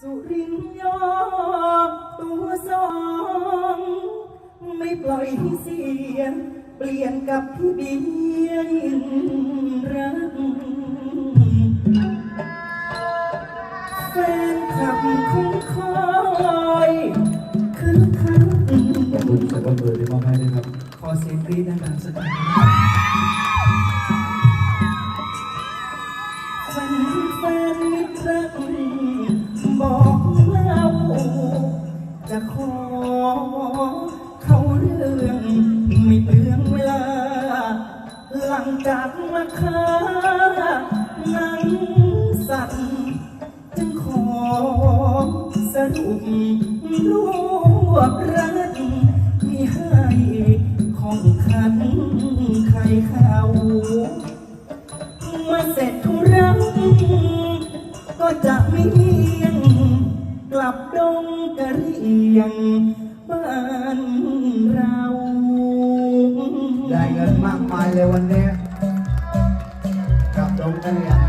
สุรินยอมตัวสอง ไม่ปล่อยให้เสีย เปลี่ยนกับพี่เบียนรักแฟนคลับคงคอยคือคันขอบคุณสำหรับเบอร์ที่มอบให้ด้วยครับ ขอเสียงกรี๊ดดังๆสักหน่อย จะขอ เขาเรื่องไม่เปลืองเวลา หลังจากมาค้านังสัตว์จึงขอสรุปรวบรัดมีให้ของขันใครเขาเมื่อเสร็จธุระก็จะไม่เลี่ยง กลับดงกะเรียงบ้านเรา ได้เงินมากมายเลยวันนี้ กลับดงกะเรียง